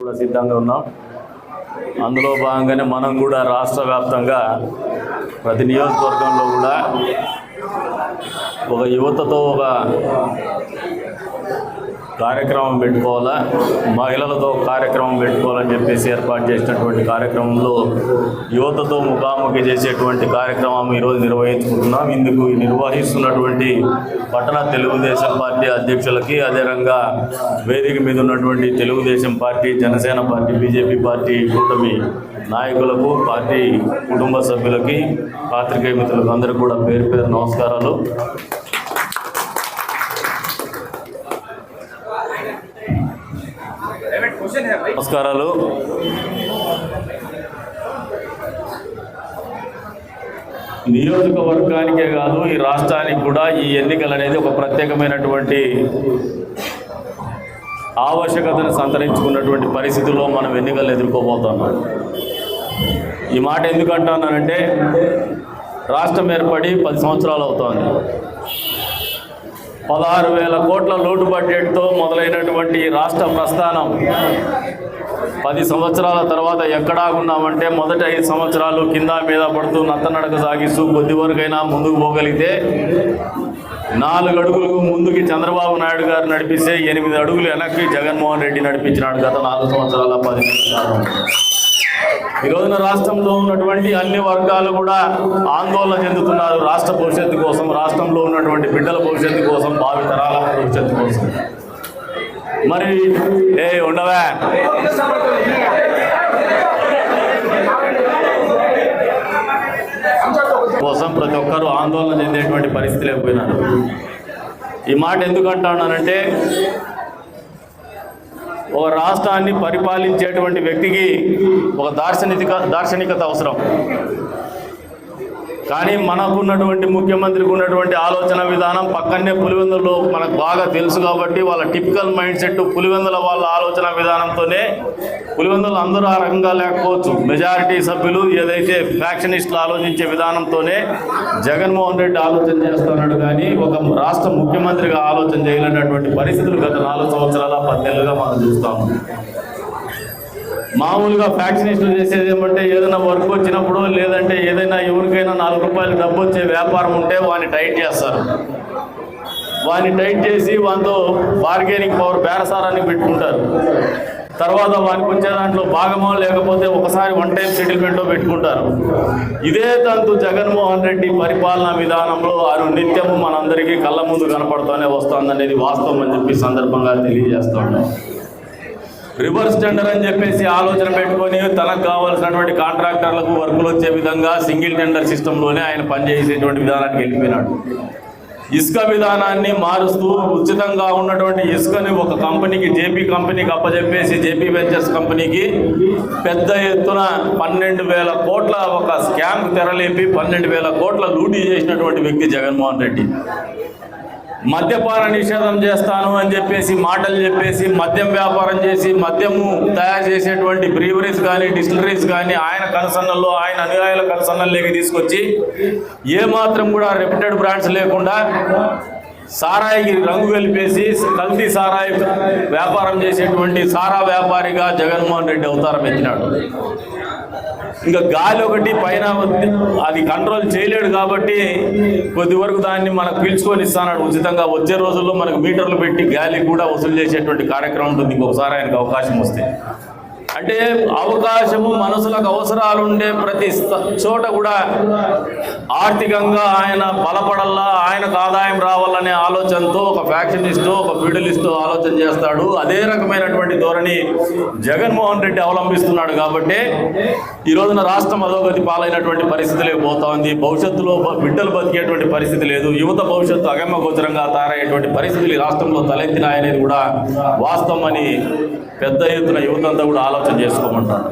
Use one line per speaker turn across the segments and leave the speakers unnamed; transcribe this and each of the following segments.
కూడా సిద్ధంగా ఉన్నాం. అందులో భాగంగానే మనం కూడా రాష్ట్ర వ్యాప్తంగా ప్రతి నియోజకవర్గంలో కూడా ఒక యువతతో ఒక కార్యక్రమం పెట్టుకోవాలా? మహిళలతో కార్యక్రమం పెట్టుకోవాలని చెప్పేసి ఏర్పాటు చేసినటువంటి కార్యక్రమంలో యువతతో ముఖాముఖి చేసేటువంటి కార్యక్రమం ఈరోజు నిర్వహించుకుంటున్నాం. ఇందుకు నిర్వహిస్తున్నటువంటి పట్టణ తెలుగుదేశం పార్టీ అధ్యక్షులకి అదేవిధంగా వేదిక మీద ఉన్నటువంటి Telugu Desam party Janasena party BJP party కూటమి నాయకులకు పార్టీ కుటుంబ సభ్యులకి పాత్రికేయ మిత్రులకు అందరికీ కూడా పేరు పేరు నమస్కారాలు. నమస్కారాలు. నియోజకవర్గానికే కాదు ఈ రాష్ట్రానికి కూడా ఈ ఎన్నికలు అనేది ఒక ప్రత్యేకమైనటువంటి ఆవశ్యకతను సంతరించుకున్నటువంటి పరిస్థితుల్లో మనం ఎన్నికలు ఎదుర్కోబోతున్నాం. ఈ మాట ఎందుకు అంటున్నానంటే రాష్ట్రం ఏర్పడి పది సంవత్సరాలు అవుతోంది. పదహారు వేల కోట్ల లోటు బడ్జెట్తో మొదలైనటువంటి రాష్ట్ర ప్రస్థానం. పది సంవత్సరాల తర్వాత ఎక్కడా ఉన్నామంటే మొదటి ఐదు సంవత్సరాలు కింద మీద పడుతూ నత్తనడక సాగిస్తూ కొద్ది వరకైనా ముందుకు పోగలిగితే నాలుగు అడుగులకు ముందుకి చంద్రబాబు నాయుడు గారు నడిపిస్తే ఎనిమిది అడుగులు వెనక్కి జగన్మోహన్ రెడ్డి నడిపించినాడు గత నాలుగు సంవత్సరాల పది సంవత్సరాలు ఈ రోజున రాష్ట్రంలో ఉన్నటువంటి అన్ని వర్గాలు కూడా ఆందోళన చెందుతున్నారు. రాష్ట్ర భవిష్యత్తు కోసం రాష్ట్రంలో ఉన్నటువంటి బిడ్డల భవిష్యత్తు కోసం భావి తరాల భవిష్యత్తు కోసం. మరి ఏ ఉండవా? కోసం ప్రతి ఒక్కరూ ఆందోళన చెందేటువంటి పరిస్థితి లేకపోయినారు ఈ మాట ఎందుకు అంటున్నానంటే ఒక రాష్ట్రాన్ని పరిపాలించేటువంటి వ్యక్తికి ఒక దార్శనిక దార్శనికత అవసరం. కానీ మనకున్నటువంటి ముఖ్యమంత్రికి ఉన్నటువంటి ఆలోచన విధానం పక్కనే పులివెందులో మనకు బాగా తెలుసు కాబట్టి వాళ్ళ టిపికల్ మైండ్ సెట్ పులివెందుల వాళ్ళ ఆలోచన విధానంతోనే పులివెందులు అందరూ ఆ రకంగా లేకపోవచ్చు. మెజారిటీ సభ్యులు ఏదైతే ఫ్యాక్షనిస్టులు ఆలోచించే విధానంతోనే జగన్మోహన్ రెడ్డి ఆలోచన చేస్తున్నాడు కానీ ఒక రాష్ట్ర ముఖ్యమంత్రిగా ఆలోచన చేయలేనటువంటి పరిస్థితులు గత నాలుగు సంవత్సరాల పద్దెనిమిదిగా మనం చూస్తాము మామూలుగా ఫ్యాక్సినేషన్ చేసేది ఏమంటే ఏదైనా వర్క్ వచ్చినప్పుడు లేదంటే ఏదైనా ఎవరికైనా నాలుగు రూపాయలు డబ్బు వచ్చే వ్యాపారం ఉంటే వాడిని టైట్ చేస్తారు. వాడిని టైట్ చేసి వాటితో బార్గెనింగ్ పవర్ బేరసారాన్ని పెట్టుకుంటారు. తర్వాత వానికి వచ్చే దాంట్లో భాగమో లేకపోతే ఒకసారి వన్ టైం సెటిల్మెంట్లో పెట్టుకుంటారు. ఇదే తంతు జగన్మోహన్ రెడ్డి పరిపాలనా విధానంలో అను నిత్యము మనందరికీ కళ్ళ ముందు కనపడుతూనే వస్తుందనేది వాస్తవం అని చెప్పి సందర్భంగా తెలియజేస్తూ ఉన్నాం. రివర్స్ టెండర్ అని చెప్పేసి ఆలోచన పెట్టుకొని తనకు కావాల్సినటువంటి కాంట్రాక్టర్లకు వర్కులు వచ్చే విధంగా సింగిల్ టెండర్ సిస్టంలోనే ఆయన పనిచేసేటువంటి విధానానికి వెళ్ళిపోయినాడు. ఇసుక విధానాన్ని మారుస్తూ ఉచితంగా ఉన్నటువంటి ఇసుకని ఒక కంపెనీకి జేపీ కంపెనీకి అప్పచెప్పేసి జేపీ వెంచర్స్ కంపెనీకి పెద్ద ఎత్తున పన్నెండు వేల కోట్ల ఒక స్కామ్ తెరలేపి పన్నెండు వేల కోట్ల లూటీ చేసినటువంటి వ్యక్తి జగన్మోహన్ రెడ్డి. మద్యపాన నిషేధం చేస్తాను అని చెప్పేసి మాటలు చెప్పేసి మద్యం వ్యాపారం చేసి మద్యము తయారు చేసేటువంటి బ్రీవరీస్ కానీ డిస్టిలరీస్ కానీ ఆయన కన్సర్నల్లో ఆయన అనుయాయుల కన్సర్నల్లోకి తీసుకొచ్చి ఏమాత్రం కూడా రెప్యూటెడ్ బ్రాండ్స్ లేకుండా సారాయికి రంగు కలిపేసి కల్తీ సారాయి వ్యాపారం చేసేటువంటి సారా వ్యాపారిగా జగన్మోహన్ రెడ్డి అవతారం ఎత్తినాడు. ఇంకా గాలి ఒకటి పైన అది కంట్రోల్ చేయలేడు కాబట్టి కొద్ది వరకు దాన్ని మనకు పీల్చుకొని ఇస్తాడు ఉచితంగా వచ్చే రోజుల్లో మనకు మీటర్లు పెట్టి గాలి కూడా వసూలు చేసేటువంటి కార్యక్రమం ఉంటుంది. ఇంకొకసారి ఆయనకు అవకాశం వస్తే. అంటే అవకాశము మనసులకు అవసరాలు ఉండే ప్రతి చోట కూడా ఆర్థికంగా ఆయన బలపడల్లా ఆయనకు ఆదాయం రావాలనే ఆలోచనతో ఒక ఫ్యాక్షనిస్టు ఒక ఫిడలిస్టు ఆలోచన చేస్తాడు. అదే రకమైనటువంటి ధోరణి జగన్మోహన్ రెడ్డి అవలంబిస్తున్నాడు కాబట్టి ఈ రోజున రాష్ట్రం అధోగతి పాలైనటువంటి పరిస్థితులే పోతా ఉంది భవిష్యత్తులో బిడ్డలు బతికేటువంటి పరిస్థితి లేదు. యువత భవిష్యత్తు అగమ్య గోచరంగా తయారయ్యేటువంటి పరిస్థితులు ఈ రాష్ట్రంలో తలెత్తినాయనేది కూడా వాస్తవం అని పెద్ద ఎత్తున యువతంతా కూడా ఆలోచన చేసుకోమంటారు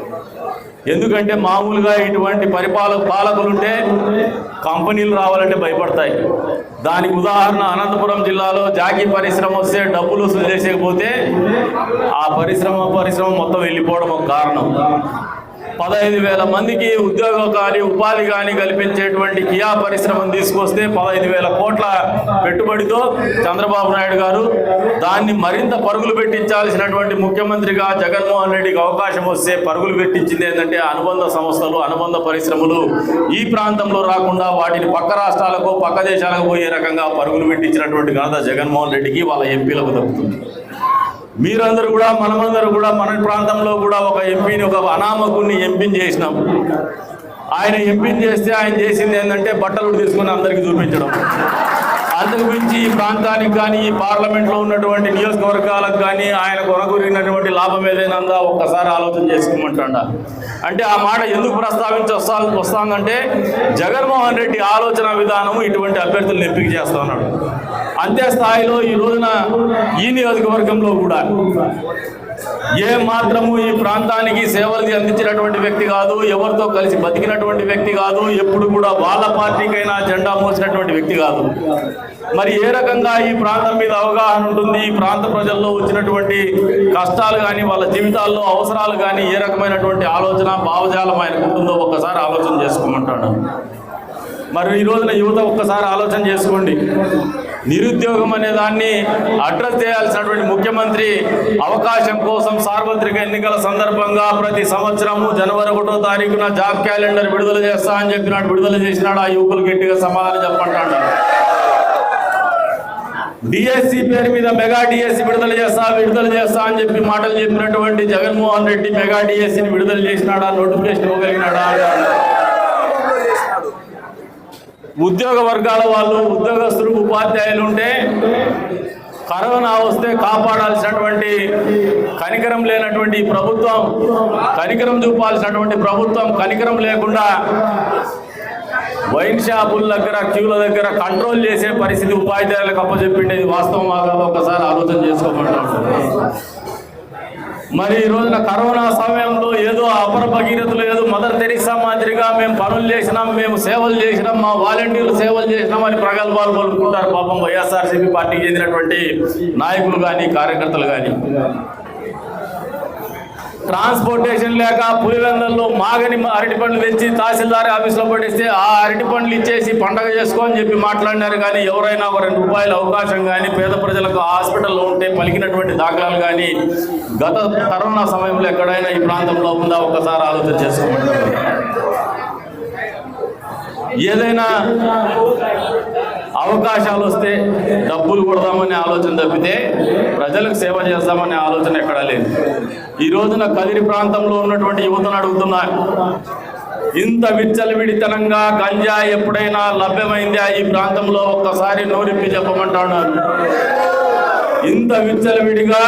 ఎందుకంటే మామూలుగా ఇటువంటి పరిపాలక పాలకులుంటే కంపెనీలు రావాలంటే భయపడతాయి. దానికి ఉదాహరణ అనంతపురం జిల్లాలో జాకీ పరిశ్రమ వస్తే డబ్బులు వసూలు చేసేకపోతే ఆ పరిశ్రమ పరిశ్రమ మొత్తం వెళ్ళిపోవడం ఒక కారణం. పదహైదు వేల మందికి ఉద్యోగం కానీ ఉపాధి కానీ కల్పించేటువంటి కియా పరిశ్రమను తీసుకొస్తే పదహైదు వేల కోట్ల పెట్టుబడితో చంద్రబాబు నాయుడు గారు దాన్ని మరింత పరుగులు పెట్టించాల్సినటువంటి ముఖ్యమంత్రిగా జగన్మోహన్ రెడ్డికి అవకాశం వస్తే పరుగులు పెట్టించింది ఏంటంటే అనుబంధ సంస్థలు అనుబంధ పరిశ్రమలు ఈ ప్రాంతంలో రాకుండా వాటిని పక్క రాష్ట్రాలకు పక్క దేశాలకు పోయే రకంగా పరుగులు పెట్టించినటువంటి ఘనత జగన్మోహన్ రెడ్డికి వాళ్ళ ఎంపీలకు దక్కుతుంది. మీరందరూ కూడా మనమందరూ కూడా మన ప్రాంతంలో కూడా ఒక ఎంపీని ఒక అనామకుడిని ఎంపీని చేసినాం. ఆయన ఎంపీని చేస్తే ఆయన చేసింది ఏంటంటే బట్టలు తీసుకుని అందరికీ చూపించడం. అంతకు మించి ఈ ప్రాంతానికి కానీ ఈ పార్లమెంట్లో ఉన్నటువంటి నియోజకవర్గాలకు కానీ ఆయన కొనగొరిగినటువంటి లాభం ఏదైనా ఉందా? ఒక్కసారి ఆలోచన చేసుకోమంటాడ? అంటే ఆ మాట ఎందుకు ప్రస్తావించి వస్తా వస్తుందంటే జగన్మోహన్ రెడ్డి ఆలోచన విధానం ఇటువంటి అభ్యర్థులను ఎంపిక చేస్తా ఉన్నాడు. అంతే స్థాయిలో ఈ రోజున ఈ నియోజకవర్గంలో కూడా ఏ మాత్రము ఈ ప్రాంతానికి సేవలు అందించినటువంటి వ్యక్తి కాదు ఎవరితో కలిసి బతికినటువంటి వ్యక్తి కాదు ఎప్పుడు కూడా వాళ్ళ పార్టీకైనా జెండా మోసినటువంటి వ్యక్తి కాదు. మరి ఏ రకంగా ఈ ప్రాంతం మీద అవగాహన ఉంటుంది ఈ ప్రాంత ప్రజల్లో వచ్చినటువంటి కష్టాలు కానీ వాళ్ళ జీవితాల్లో అవసరాలు కానీ ఏ రకమైనటువంటి ఆలోచన భావజాలం ఆయనకు ఉంటుందో ఒక్కసారి ఆలోచన చేసుకోమంటాడు మరి ఈ రోజున యువత ఒక్కసారి ఆలోచన చేసుకోండి. నిరుద్యోగం అనే దాన్ని అడ్రస్ చేయాల్సినటువంటి ముఖ్యమంత్రి అవకాశం కోసం సార్వత్రిక ఎన్నికల సందర్భంగా ప్రతి సంవత్సరము జనవరి ఒకటో తారీఖున జాబ్ క్యాలెండర్ విడుదల చేస్తా అని చెప్పినాడు విడుదల చేసినాడు ఆ యువకులు గట్టిగా సమాధానం చెప్పంటాడు డిఎస్సి పేరు మీద మెగా డిఎస్సి విడుదల చేస్తా విడుదల చేస్తా అని చెప్పి మాటలు చెప్పినటువంటి జగన్మోహన్ రెడ్డి మెగా డిఎస్సిని విడుదల చేసినాడా నోటిఫికేషన్ ఇవ్వగలిగినాడా ఉద్యోగ వర్గాల వాళ్ళు ఉద్యోగస్తులు ఉపాధ్యాయులు ఉంటే కరోనా వస్తే కాపాడాల్సినటువంటి కనికరం లేనటువంటి ప్రభుత్వం కనికరం చూపాల్సినటువంటి ప్రభుత్వం కనికరం లేకుండా వైన్ షాపుల దగ్గర క్యూల దగ్గర కంట్రోల్ చేసే పరిస్థితి ఉపాధ్యాయులకు అప్పచెప్పిండేది వాస్తవం కాదు? ఒకసారి ఆలోచన చేసుకోమంటాం మరి ఈ రోజున కరోనా సమయంలో ఏదో అపర భగీరథులు ఏదో మదర్ తెరిసా మాదిరిగా మేము పనులు చేసినాం మేము సేవలు చేసినాం మా వాలంటీర్లు సేవలు చేసినాం అని ప్రగల్భాలు పలుకుంటారు పాపం వైఎస్ఆర్సీపీ పార్టీకి చెందినటువంటి నాయకులు కానీ కార్యకర్తలు కానీ ట్రాన్స్పోర్టేషన్ లేక పులివెందల్లో మాగని అరటి పండ్లు తెచ్చి తహసీల్దార్ ఆఫీస్లో పడేస్తే ఆ అరటి పండ్లు ఇచ్చేసి పండగ చేసుకో చెప్పి మాట్లాడినారు. కానీ ఎవరైనా ఒక రెండు రూపాయల అవకాశం కానీ పేద ప్రజలకు హాస్పిటల్లో ఉంటే పలికినటువంటి దాఖలాలు కానీ గత కరోనా సమయంలో ఎక్కడైనా ఈ ప్రాంతంలో ఉందా? ఒకసారి ఆలోచన చేసుకోమంటారు? ఏదైనా అవకాశాలు వస్తే డబ్బులు కొడదామనే ఆలోచన తప్పితే ప్రజలకు సేవ చేస్తామనే ఆలోచన ఎక్కడా లేదు. ఈ రోజున కదిరి ప్రాంతంలో ఉన్నటువంటి యువతను అడుగుతున్నా ఇంత విచ్చలవిడితనంగా గంజా ఎప్పుడైనా లభ్యమైందా ఈ ప్రాంతంలో? ఒక్కసారి నోరిప్పి చెప్పమంటున్నారు. ఇంత విచ్చలవిడిగా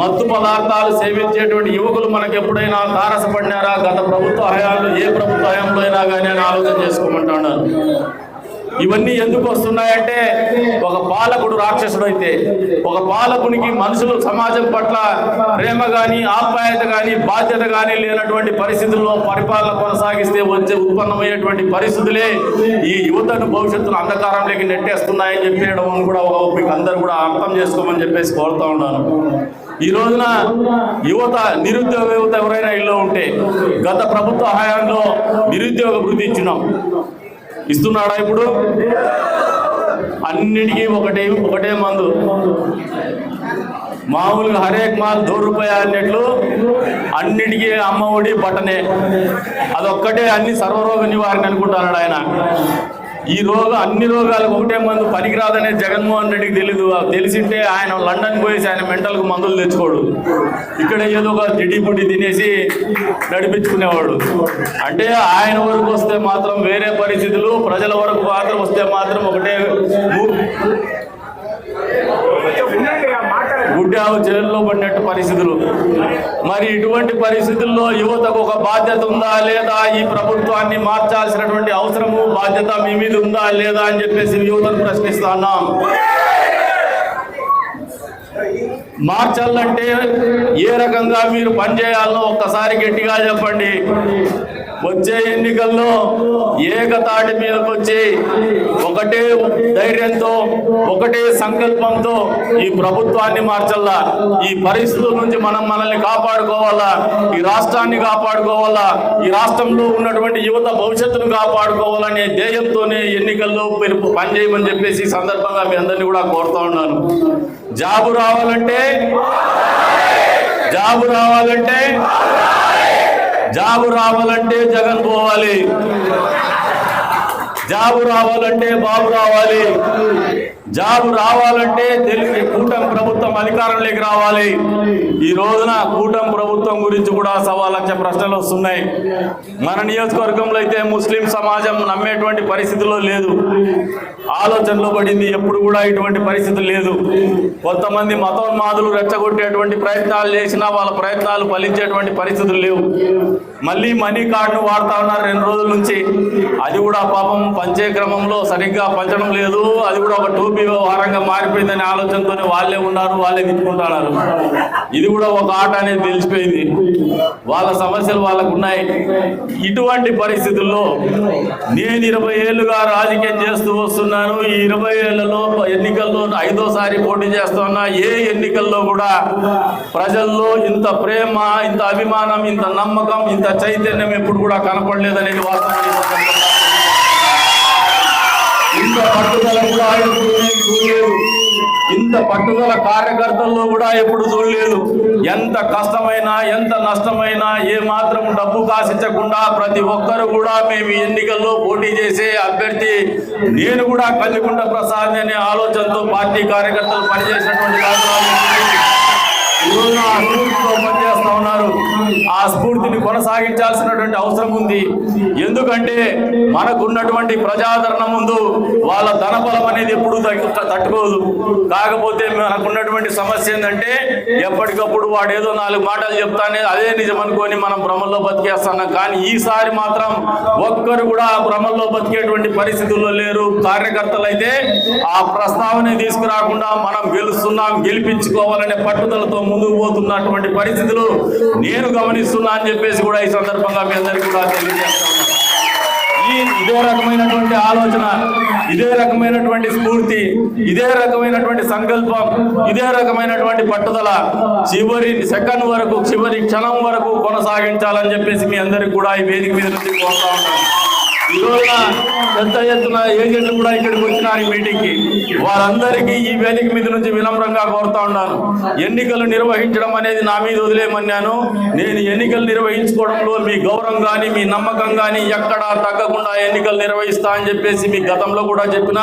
మత్తు పదార్థాలు సేవించేటువంటి యువకులు మనకు ఎప్పుడైనా తారసపడినారా? గత ప్రభుత్వ హయాంలో ఏ ప్రభుత్వ హయాంలో అయినా కానీ ఆలోచన చేసుకోమంటున్నారు. ఇవన్నీ ఎందుకు వస్తున్నాయంటే ఒక పాలకుడు రాక్షసుడు అయితే ఒక పాలకునికి మనుషులు సమాజం పట్ల ప్రేమ కానీ ఆప్యాయత కానీ బాధ్యత కానీ లేనటువంటి పరిస్థితుల్లో పరిపాలన కొనసాగిస్తే వచ్చే ఉత్పన్నమయ్యేటువంటి పరిస్థితులే ఈ యువతను భవిష్యత్తును అంధకారంలోకి నెట్టేస్తున్నాయని చెప్పేయడం కూడా ఒక మీకు అందరూ కూడా అర్థం చేసుకోమని చెప్పేసి కోరుతా ఉన్నాను. ఈ రోజున యువత నిరుద్యోగ యువత ఎవరైనా ఇల్లు ఉంటే గత ప్రభుత్వ హయాంలో నిరుద్యోగ వృద్ధి ఇచ్చినాం. ఇస్తున్నాడా ఇప్పుడు? అన్నిటికీ ఒకటే ఒకటే మందు. మామూలుగా హరేక్ మాల్ దో రూపాయ అన్నట్లు అన్నిటికీ అమ్మ ఒడి బట్టనే. అదొక్కటే అన్ని సర్వరోగ నివారణ అనుకుంటున్నాడు ఆయన. ఈ రోగ అన్ని రోగాలకు ఒకటే మందు పనికిరాదనే జగన్మోహన్ రెడ్డికి తెలీదు. తెలిసింటే ఆయన లండన్ పోయేసి ఆయన మెంటల్కు మందులు తెచ్చుకోడు. ఇక్కడ ఏదో ఒక జిడిపుడి తినేసి నడిపించుకునేవాడు. అంటే ఆయన వరకు వస్తే మాత్రం వేరే పరిస్థితులు ప్రజల వరకు మాత్రం వస్తే మాత్రం ఒకటే ము- గుడ్డావు జైల్లో పడినట్టు పరిస్థితులు. మరి ఇటువంటి పరిస్థితుల్లో యువతకు ఒక బాధ్యత ఉందా లేదా? ఈ ప్రభుత్వాన్ని మార్చాల్సినటువంటి అవసరము బాధ్యత మీ మీద ఉందా లేదా అని చెప్పేసి యువతను ప్రశ్నిస్తున్నాం మార్చాలంటే ఏ రకంగా మీరు పనిచేయాలో ఒక్కసారి గట్టిగా చెప్పండి. వచ్చే ఎన్నికల్లో ఏకతాటి మీదకి వచ్చి ఒకటే ధైర్యంతో ఒకటే సంకల్పంతో ఈ ప్రభుత్వాన్ని మార్చల్లా. ఈ పరిస్థితుల నుంచి మనం మనల్ని కాపాడుకోవాలా? ఈ రాష్ట్రాన్ని కాపాడుకోవాలా? ఈ రాష్ట్రంలో ఉన్నటువంటి యువత భవిష్యత్తును కాపాడుకోవాలనే ధ్యేయంతోనే ఎన్నికల్లో మీరు పనిచేయమని చెప్పేసి ఈ సందర్భంగా మీ అందరినీ కూడా కోరుతా ఉన్నాను. జాబు రావాలంటే జాబు రావాలంటే జాబు రావాలంటే జగన్ పోవాలి. జాబు రావాలంటే బాబు రావాలి. జాబు రావాలంటే తెలుగు కూటమి ప్రభుత్వం అధికారంలోకి రావాలి. ఈ రోజున కూటమి ప్రభుత్వం గురించి కూడా సవా లక్ష ప్రశ్నలు వస్తున్నాయి. మన నియోజకవర్గంలో అయితే ముస్లిం సమాజం నమ్మేటువంటి పరిస్థితిలో లేదు. ఆలోచనలో పడింది ఎప్పుడు కూడా ఇటువంటి పరిస్థితి లేదు. కొంతమంది మతోన్మాదులు రెచ్చగొట్టేటువంటి ప్రయత్నాలు చేసినా వాళ్ళ ప్రయత్నాలు ఫలించేటువంటి పరిస్థితులు లేవు. మళ్ళీ మనీ కార్డును వాడుతా ఉన్నారు రెండు రోజుల నుంచి. అది కూడా పాపం పంచే క్రమంలో సరిగ్గా పంచడం లేదు. అది కూడా ఒక టూబీ వారంగా మారిపోయిందనే ఆలోచనతోనే వాళ్ళే ఉన్నారు వాళ్ళే తిట్టుకుంటున్నారు. ఇది కూడా ఒక ఆట అనేది తెలిసిపోయింది వాళ్ళ సమస్యలు వాళ్ళకు ఉన్నాయి. ఇటువంటి పరిస్థితుల్లో నేను ఇరవై ఏళ్ళుగా రాజకీయం చేస్తూ వస్తున్నాను. ఈ ఇరవై ఏళ్ళలో ఎన్నికల్లో ఐదోసారి పోటీ చేస్తున్నా ఏ ఎన్నికల్లో కూడా ప్రజల్లో ఇంత ప్రేమ ఇంత అభిమానం ఇంత నమ్మకం ఇంత చైతన్యం ఎప్పుడు కూడా కనపడలేదనేది వాస్తవం. ఇంత పట్టుదల కూడా చూడలేదు. ఇంత పట్టుదల కార్యకర్తల్లో కూడా ఎప్పుడు చూడలేదు. ఎంత కష్టమైనా ఎంత నష్టమైనా ఏ మాత్రం డబ్బు కాసించకుండా ప్రతి ఒక్కరు కూడా మేము ఎన్నికల్లో పోటీ చేసే అభ్యర్థి నేను కూడా కల్లికుంట ప్రసాద్ అనే ఆలోచనతో పార్టీ కార్యకర్తలు పనిచేసినటువంటి దాఖలాలు ఆ స్ఫూర్తిని కొనసాగించాల్సినటువంటి అవసరం ఉంది. ఎందుకంటే మనకున్నటువంటి ప్రజాదరణ ముందు వాళ్ళ ధనబలం అనేది ఎప్పుడు తట్టుకోదు. కాకపోతే మనకున్నటువంటి సమస్య ఏంటంటే ఎప్పటికప్పుడు వాడు ఏదో నాలుగు మాటలు చెప్తానే అదే నిజం అనుకొని మనం భ్రమల్లో బతికేస్తున్నాం. కానీ ఈసారి మాత్రం ఒక్కరు కూడా ఆ భ్రమల్లో బతికేటువంటి పరిస్థితుల్లో లేరు. కార్యకర్తలు అయితే ఆ ప్రస్తావన తీసుకురాకుండా మనం గెలుస్తున్నాం గెలిపించుకోవాలనే పట్టుదలతో ముందుకు పోతున్నటువంటి పరిస్థితులు నేను ఇస్తున్నా అని చెప్పేసి కూడా ఈ సందర్భంగా మీ అందరికీ కూడా తెలియజేస్తా ఈ ఇదే రకమైనటువంటి ఆలోచన ఇదే రకమైనటువంటి స్ఫూర్తి ఇదే రకమైనటువంటి సంకల్పం ఇదే రకమైనటువంటి పట్టుదల చివరి సెకండ్ వరకు చివరి క్షణం వరకు కొనసాగించాలని చెప్పేసి మీ అందరికి కూడా ఈ వేదిక మీద నుంచి కోరుతా ఉంటాను ఈ పెద్ద ఎత్తున ఏజెంట్లు కూడా ఇక్కడికి వచ్చినారు ఈ మీటింగ్కి. వారందరికీ ఈ వేదిక మీద నుంచి వినమ్రంగా కోరుతా ఉన్నాను. ఎన్నికలు నిర్వహించడం అనేది నా మీద వదిలేమన్నాను. నేను ఎన్నికలు నిర్వహించుకోవడంలో మీ గౌరవం కానీ మీ నమ్మకం కానీ ఎక్కడా తగ్గకుండా ఎన్నికలు నిర్వహిస్తా అని చెప్పేసి మీ గతంలో కూడా చెప్పిన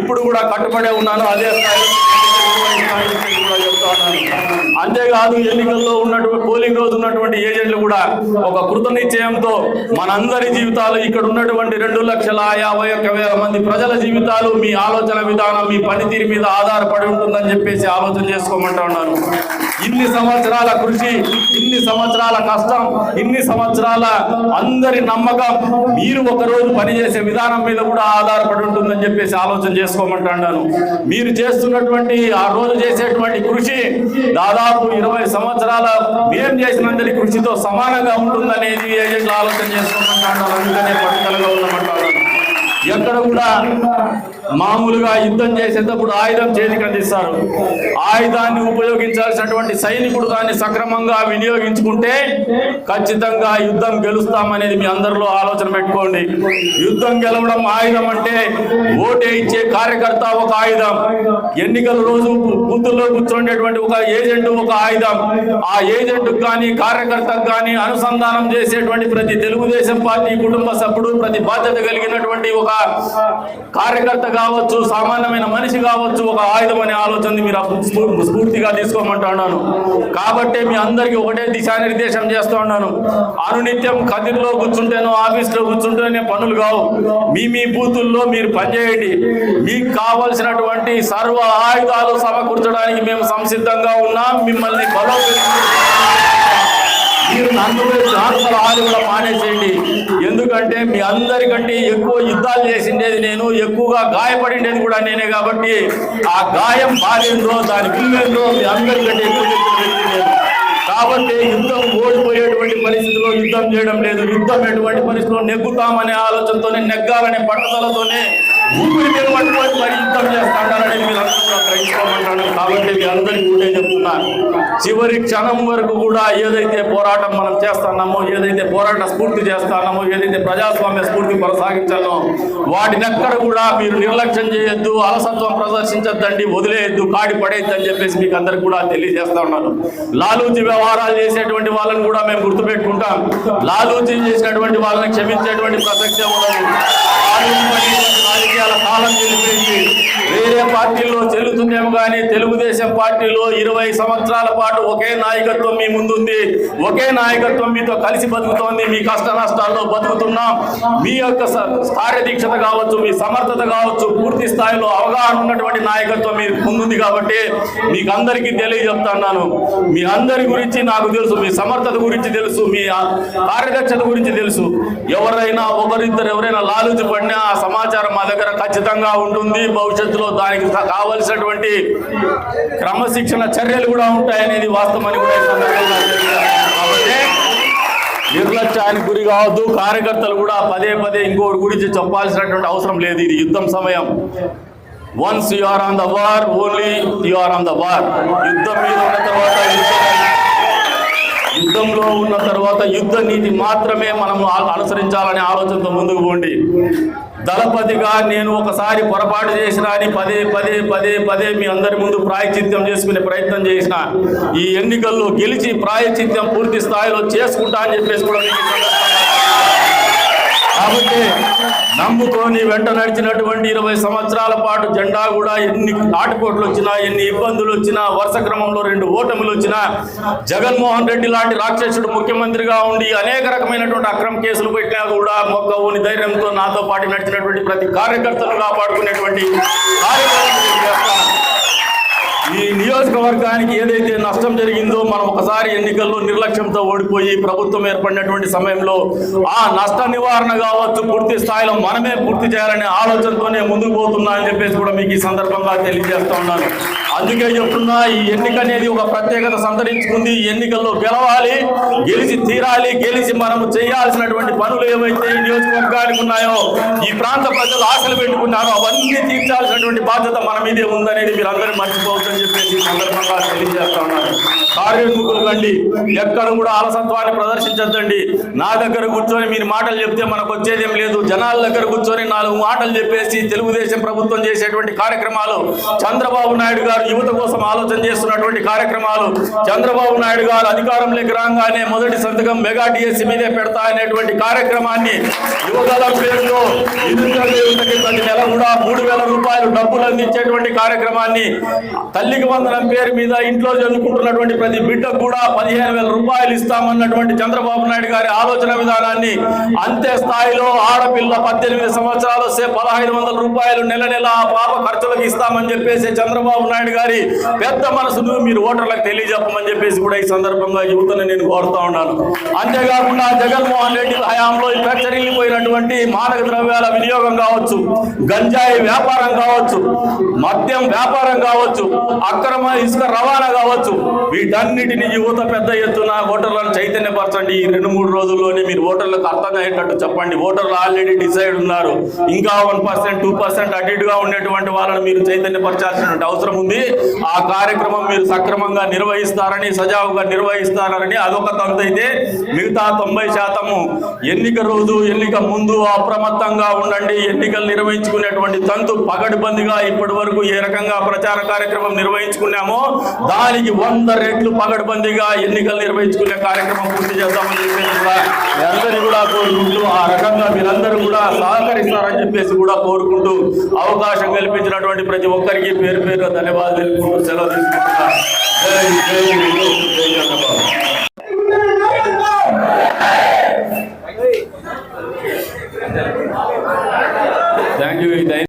ఇప్పుడు కూడా కట్టుబడే ఉన్నాను. అదే అంతేకాదు ఎన్నికల్లో ఉన్నటువంటి పోలింగ్ రోజు ఉన్నటువంటి ఏజెంట్లు కూడా ఒక కృత నిశ్చయంతో మనందరి జీవితాలు ఇక్కడ ఉన్నటువంటి రెండు లక్షల యాభై ఒక్క వేల మంది ప్రజల జీవితాలు మీ ఆలోచన విధానం మీ పనితీరు మీద ఆధారపడి ఉంటుందని చెప్పేసి ఆలోచన చేసుకోమంటా ఉన్నాను ఇన్ని సంవత్సరాల కృషి ఇన్ని సంవత్సరాల కష్టం ఇన్ని సంవత్సరాల అందరి నమ్మకం మీరు ఒకరోజు పనిచేసే విధానం మీద కూడా ఆధారపడి ఉంటుందని చెప్పేసి ఆలోచన చేసుకోమంటున్నాను మీరు చేస్తున్నటువంటి ఆ రోజు చేసేటువంటి కృషి దాదాపు ఇరవై సంవత్సరాల మేము చేసినందరి కృషితో సమానంగా ఉంటుందనేది ఏజెంట్లు ఆలోచన చేసుకోమంటున్నాను అందుకనే పట్టుదలగా ఉండమంటున్నాను ఎక్కడ కూడా మామూలుగా యుద్ధం చేసేటప్పుడు ఆయుధం చేతికి అందిస్తారు. ఆయుధాన్ని ఉపయోగించాల్సినటువంటి సైనికుడు దాన్ని సక్రమంగా వినియోగించుకుంటే ఖచ్చితంగా యుద్ధం గెలుస్తామనేది మీ అందరిలో ఆలోచన పెట్టుకోండి. యుద్ధం గెలవడం ఆయుధం అంటే ఓటే ఇచ్చే కార్యకర్త ఒక ఆయుధం. ఎన్నికల రోజు బూతుల్లో కూర్చుండేటువంటి ఒక ఏజెంట్ ఒక ఆయుధం. ఆ ఏజెంట్ కానీ కార్యకర్తకు కానీ అనుసంధానం చేసేటువంటి ప్రతి తెలుగుదేశం పార్టీ కుటుంబ సభ్యుడు ప్రతి బాధ్యత కలిగినటువంటి ఒక కార్యకర్త కావచ్చు సామాన్యమైన మనిషి కావచ్చు ఒక ఆయుధం అనే ఆలోచన మీరు స్ఫూర్తిగా తీసుకోమంటున్నాను కాబట్టి మీ అందరికీ ఒకటే దిశానిర్దేశం చేస్తూ ఉన్నాను. అనునిత్యం కదిరిలో కూర్చుంటేనో ఆఫీస్లో కూర్చుంటేనే పనులు కావు. మీ మీ బూతుల్లో మీరు పనిచేయండి. మీకు కావలసినటువంటి సర్వ ఆయుధాలు సమకూర్చడానికి మేము సంసిద్ధంగా ఉన్నాం. మిమ్మల్ని బలోపేతం మీరు నన్ను జాగ్రత్తలు ఆది కూడా మానేసేయండి. ఎందుకంటే మీ అందరికంటే ఎక్కువ యుద్ధాలు చేసిండేది నేను ఎక్కువగా గాయపడిండేది కూడా నేనే కాబట్టి ఆ గాయం బాధేందో దాని విలువేందో మీ అందరికంటే ఎక్కువ కాబట్టి యుద్ధం ఓడిపోయేటువంటి పరిస్థితిలో యుద్ధం చేయడం లేదు. యుద్ధం ఎటువంటి పరిస్థితిలో నెగ్గుతామనే ఆలోచనతోనే నెగ్గాలనే పట్టుదలతోనే ఊపిరి పట్టుకొని మరి యుద్ధం చేస్తాడారని మీరు అందరూ కూడా గ్రహించుకోమంటాను కాబట్టి మీ అందరికీ కూడా చెప్తున్నా. చివరి క్షణం వరకు కూడా ఏదైతే పోరాటం మనం చేస్తున్నామో ఏదైతే పోరాట స్ఫూర్తి చేస్తున్నామో ఏదైతే ప్రజాస్వామ్య స్ఫూర్తి కొనసాగించాలో వాటిని ఎక్కడ కూడా మీరు నిర్లక్ష్యం చేయొద్దు అలసత్వం ప్రదర్శించొద్దండి వదిలేయద్దు కాడి పడేయద్దు అని చెప్పేసి మీకు అందరికి కూడా తెలియజేస్తా ఉన్నాను. లాలూచి వ్యవహారాలు చేసేటువంటి వాళ్ళని కూడా మేము గుర్తుపెట్టుకుంటాం. లాలూచి చేసినటువంటి వాళ్ళని క్షమించేటువంటి ప్రసక్తి ఉండదు. రాజకీయాల కాలం చెల్లిపోయింది వేరే పార్టీల్లో చెల్లుతుందేమో కానీ తెలుగుదేశం పార్టీలో ఇరవై సంవత్సరాల పాటు ఒకే నాయకత్వం మీ ముందుంది. ఒకే నాయకత్వం మీతో కలిసి బతుకుతోంది. మీ కష్ట నష్టాల్లో బతుకుతున్నాం. మీ యొక్క స- కార్యదీక్షత కావచ్చు మీ సమర్థత కావచ్చు పూర్తి స్థాయిలో అవగాహన ఉన్నటువంటి నాయకత్వం మీ ముందుంది కాబట్టి మీకు అందరికీ తెలియజెప్తున్నాను. మీ అందరి గురించి నాకు తెలుసు మీ సమర్థత గురించి తెలుసు మీ కార్యదక్షత గురించి తెలుసు. ఎవరైనా ఒకరిద్దరు ఎవరైనా లాలూచి పడినా ఆ సమాచారం మా దగ్గర ఖచ్చితంగా ఉంటుంది. భవిష్యత్తులో దానికి కావలసినటువంటి క్రమశిక్షణ చర్యలు కూడా ఉంటాయనేది వాస్తవమని కూడా కాబట్టి నిర్లక్ష్యానికి గురి కావద్దు కార్యకర్తలు కూడా పదే పదే ఇంకోటి గురించి చెప్పాల్సినటువంటి అవసరం లేదు. ఇది యుద్ధం సమయం. Once you are on the war only you are on the war యుద్ధం మీద ఉన్న తర్వాత యుద్ధంలో ఉన్న తర్వాత యుద్ధ నీతి మాత్రమే మనం అనుసరించాలనే ఆలోచనతో ముందుకు పోండి. దళపతిగా నేను ఒకసారి పొరపాటు చేసిన అని పదే పదే పదే పదే మీ అందరి ముందు ప్రాయచిత్యం చేసుకునే ప్రయత్నం చేసిన ఈ ఎన్నికల్లో గెలిచి ప్రాయచిత్యం పూర్తి స్థాయిలో చేసుకుంటా అని చెప్పేసి కూడా కాబట్టి నమ్ముకొని వెంట నడిచినటువంటి ఇరవై సంవత్సరాల పాటు జెండా కూడా ఎన్ని నాటుకోట్లు వచ్చినా ఎన్ని ఇబ్బందులు వచ్చినా వరుస క్రమంలో రెండు ఓటములు వచ్చినా జగన్మోహన్ రెడ్డి లాంటి రాక్షసుడు ముఖ్యమంత్రిగా ఉండి అనేక రకమైనటువంటి అక్రమ కేసులు పెట్టినా కూడా మొక్కవుని ధైర్యంతో నాతో పాటు నడిచినటువంటి ప్రతి కార్యకర్తను కాపాడుకునేటువంటి కార్యక్రమం ఈ నియోజకవర్గానికి ఏదైతే నష్టం జరిగిందో మనం ఒకసారి ఎన్నికల్లో నిర్లక్ష్యంతో ఓడిపోయి ప్రభుత్వం ఏర్పడినటువంటి సమయంలో ఆ నష్ట నివారణ కావచ్చు పూర్తి స్థాయిలో మనమే పూర్తి చేయాలనే ఆలోచనతోనే ముందుకు పోతున్నా అని చెప్పేసి కూడా మీకు ఈ సందర్భంగా తెలియజేస్తా ఉన్నాను. అందుకే చెప్తున్నా ఈ ఎన్నిక అనేది ఒక ప్రత్యేకత సంతరించుకుంది. ఈ ఎన్నికల్లో గెలవాలి గెలిచి తీరాలి గెలిచి మనము చేయాల్సినటువంటి పనులు ఏవైతే ఈ నియోజకవర్గానికి ఉన్నాయో ఈ ప్రాంత ప్రజలు ఆశలు పెట్టుకున్నారో అవన్నీ తీర్చాల్సినటువంటి బాధ్యత మన మీదే ఉందనేది మీరు అందరూ మర్చిపోవచ్చని చెప్పేసి సందర్భంగా తెలియజేస్తా ఉన్నాను. కార్మికులు కండి ఎక్కడ కూడా అలసత్వాన్ని ప్రదర్శించద్దండి. నా దగ్గర కూర్చొని మీరు మాటలు చెప్తే మనకు వచ్చేదేం లేదు. జనాల దగ్గర కూర్చొని నాలుగు మాటలు చెప్పేసి తెలుగుదేశం ప్రభుత్వం చేసేటువంటి కార్యక్రమాలు చంద్రబాబు నాయుడు గారు యువత కోసం ఆలోచన చేస్తున్నటువంటి కార్యక్రమాలు చంద్రబాబు నాయుడు గారు అధికారంలోకి రాగానే మొదటి సంతకం మెగా డిఎస్సి మీదే పెడతా అనేటువంటి కార్యక్రమాన్ని యువగలం పేరుతో యువతకి ప్రతి నెల కూడా మూడు వేల రూపాయలు డబ్బులు అందించేటువంటి కార్యక్రమాన్ని తల్లికి వందనం పేరు మీద ఇంట్లో చదువుకుంటున్నటువంటి ప్రతి బిడ్డకు కూడా పదిహేను వేల రూపాయలు ఇస్తామన్నటువంటి చంద్రబాబు నాయుడు గారి ఆలోచన విధానాన్ని అంతే స్థాయిలో ఆడపిల్ల పద్దెనిమిది సంవత్సరాలు వస్తే పదహైదు వందల రూపాయలు నెల నెల ఆ పాప ఖర్చులకు ఇస్తామని చెప్పేసి చంద్రబాబు నాయుడు గారి పెద్ద మనసును మీరు ఓటర్లకు తెలియజెప్పమని చెప్పేసి కూడా ఈ సందర్భంగా యువతను నేను కోరుతా ఉన్నాను. అంతేకాకుండా జగన్మోహన్ రెడ్డి హయాంలో ఈ పోయినటువంటి మాదక ద్రవ్యాల వినియోగం కావచ్చు గంజాయి వ్యాపారం కావచ్చు మద్యం వ్యాపారం కావచ్చు అక్రమ ఇసుక రవాణా కావచ్చు వీటన్నిటిని యువత పెద్ద ఎత్తున ఓటర్లను చైతన్యపరచండి. ఈ రెండు మూడు రోజుల్లోనే మీరు ఓటర్లకు అర్థం అయ్యేటట్టు చెప్పండి. ఓటర్లు ఆల్రెడీ డిసైడ్ ఉన్నారు. ఇంకా వన్ పర్సెంట్ టూ పర్సెంట్ అటు ఇటుగా ఉండేటువంటి వాళ్ళని మీరు చైతన్యపరచాల్సినటువంటి అవసరం ఉంది. ఆ కార్యక్రమం మీరు సక్రమంగా నిర్వహిస్తారని సజావుగా నిర్వహిస్తారని అదొక తంతు అయితే మిగతా తొంభై శాతము ఎన్నిక రోజు ఎన్నిక ముందు అప్రమత్తంగా ఉండండి. ఎన్నికలు నిర్వహించుకునేటువంటి తంతు పగడుబందిగా ఇప్పటి వరకు ఏ రకంగా ప్రచార కార్యక్రమం నిర్వహించుకున్నామో దానికి వంద రెట్లు పగడుబందిగా ఎన్నికలు నిర్వహించుకునే కార్యక్రమం పూర్తి చేద్దామని చెప్పేసి కూడా అందరినీ కూడా కోరుకుంటూ ఆ రకంగా మీరందరూ కూడా సహకరిస్తారని చెప్పేసి కూడా కోరుకుంటూ అవకాశం కల్పించినటువంటి ప్రతి ఒక్కరికి పేరు పేరు ధన్యవాదాలు. తెలుపుకుంటూ సెలవు తీసుకుంటున్నా జై జై